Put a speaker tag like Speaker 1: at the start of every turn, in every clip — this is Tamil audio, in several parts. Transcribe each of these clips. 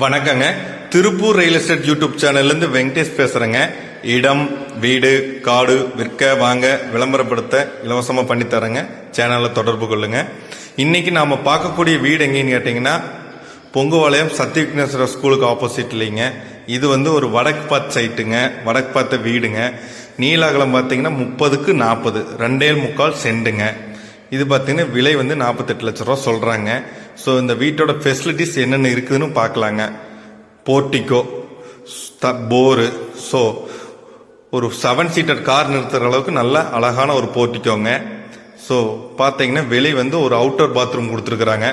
Speaker 1: வணக்கங்க. திருப்பூர் ரியல் எஸ்டேட் யூடியூப் சேனல்லேருந்து வெங்கடேஷ் பேசுகிறேங்க இடம் வீடு காடு விற்க வாங்க விளம்பரப்படுத்த இலவசமாக பண்ணித்தரேங்க. சேனலில் தொடர்பு கொள்ளுங்க. இன்னைக்கு நாம் பார்க்கக்கூடிய வீடு எங்கேன்னு கேட்டிங்கன்னா பொங்குவாளையம் சத்யவிக்னேஸ்வரர் ஸ்கூலுக்கு ஆப்போசிட் இல்லைங்க. இது வந்து ஒரு வடக்கு பாத் சைட்டுங்க வடக்கு பார்த்த வீடுங்க. நீலாகலம் பார்த்தீங்கன்னா முப்பதுக்கு நாற்பது ரெண்டே முக்கால் செண்டுங்க. இது பார்த்தீங்கன்னா விலை வந்து நாற்பத்தெட்டு லட்ச ரூபா சொல்கிறாங்க ஸோ இந்த வீட்டோட ஃபெசிலிட்டிஸ் என்னென்ன இருக்குதுன்னு பார்க்கலாங்க. போர்ட்டிகோ போரு. ஸோ ஒரு செவன் சீட்டர் கார் நிறுத்துகிற அளவுக்கு நல்ல அழகான ஒரு போர்ட்டிக்கோங்க ஸோ பார்த்தீங்கன்னா வெளியே வந்து ஒரு அவுட்டர் பாத்ரூம் கொடுத்துருக்குறாங்க.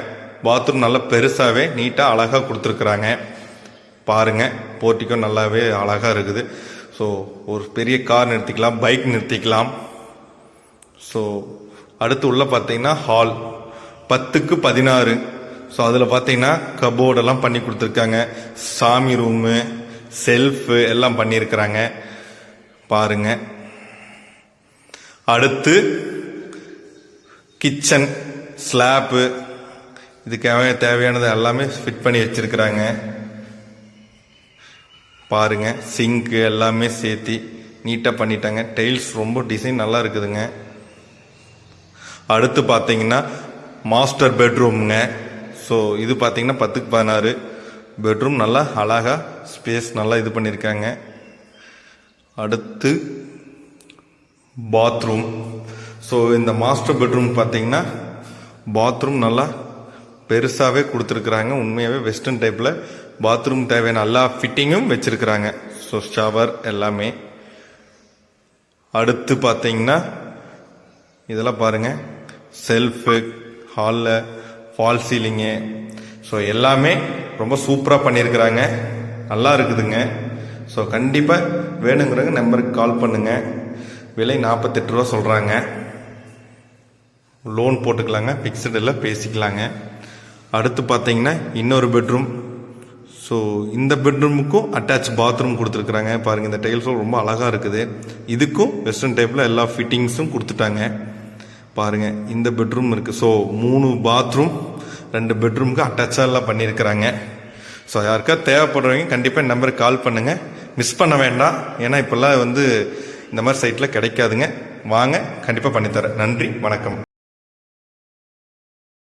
Speaker 1: பாத்ரூம் நல்லா பெருசாகவே நீட்டாக அழகாக கொடுத்துருக்குறாங்க. பாருங்க போர்ட்டிக்கோ நல்லாவே அழகாக இருக்குது. ஸோ ஒரு பெரிய கார் நிறுத்திக்கலாம் பைக் நிறுத்திக்கலாம். ஸோ அடுத்து உள்ள பார்த்தீங்கன்னா ஹால் பத்துக்கு பதினாறு. ஸோ அதில் பார்த்தீங்கன்னா கபோர்டெல்லாம் பண்ணி கொடுத்துருக்காங்க. சாமி ரூமு செல்ஃபு எல்லாம் பண்ணியிருக்கிறாங்க. பாருங்க. அடுத்து கிச்சன் ஸ்லாப்பு இதுக்காக தேவையானது எல்லாமே ஃபிட் பண்ணி வச்சிருக்கிறாங்க. பாருங்க சிங்க்கு எல்லாமே சேர்த்தி நீட்டாக பண்ணிட்டாங்க. டைல்ஸ் ரொம்ப டிசைன் நல்லா இருக்குதுங்க. அடுத்து பார்த்தீங்கன்னா மாஸ்டர் பெட்ரூம்ங்க. ஸோ இது பார்த்தீங்கன்னா பத்துக்கு பதினாறு. பெட்ரூம் நல்லா அழகாக ஸ்பேஸ் நல்லா இது பண்ணியிருக்காங்க அடுத்து பாத்ரூம் ஸோ இந்த மாஸ்டர் பெட்ரூம் பார்த்தீங்கன்னா பாத்ரூம் நல்லா பெருசாகவே கொடுத்துருக்குறாங்க. உண்மையாகவே வெஸ்டர்ன் டைப்பில் பாத்ரூம் தேவையான எல்லா ஃபிட்டிங்கும் வச்சுருக்குறாங்க. ஸோ ஷவர் எல்லாமே. அடுத்து பார்த்தீங்கன்னா இதெல்லாம் பாருங்கள் செல்ஃபு ஹாலில் ஃபால் சீலிங்கு ஸோ எல்லாமே ரொம்ப சூப்பராக பண்ணியிருக்கிறாங்க நல்லா இருக்குதுங்க. ஸோ கண்டிப்பாக வேணுங்கிறவங்க நம்பருக்கு கால் பண்ணுங்கள் விலை நாற்பத்தெட்டு ரூபா சொல்கிறாங்க லோன் போட்டுக்கலாங்க. ஃபிக்ஸடில் பேசிக்கலாங்க. அடுத்து பார்த்தீங்கன்னா இன்னொரு பெட்ரூம் ஸோ இந்த பெட்ரூமுக்கும் அட்டாச் பாத்ரூம் கொடுத்துருக்குறாங்க. பாருங்கள் இந்த டைல்ஸும் ரொம்ப அழகாக இருக்குது. இதுக்கும் வெஸ்டர்ன் டைப்பில் எல்லா ஃபிட்டிங்ஸும் கொடுத்துட்டாங்க. பாருங்கள் இந்த பெட்ரூம் இருக்குது ஸோ மூணு பாத்ரூம் ரெண்டு பெட்ரூமுக்கு அட்டாச்செல்லாம் பண்ணியிருக்கிறாங்க. ஸோ யாருக்கா தேவைப்படுறவங்க கண்டிப்பாக நம்பருக்கு கால் பண்ணுங்கள் மிஸ் பண்ண வேண்டாம். ஏன்னா இப்போல்லாம் வந்து இந்த மாதிரி சைட்டில் கிடைக்காதுங்க. வாங்க கண்டிப்பாக பண்ணித்தரேன். நன்றி வணக்கம்.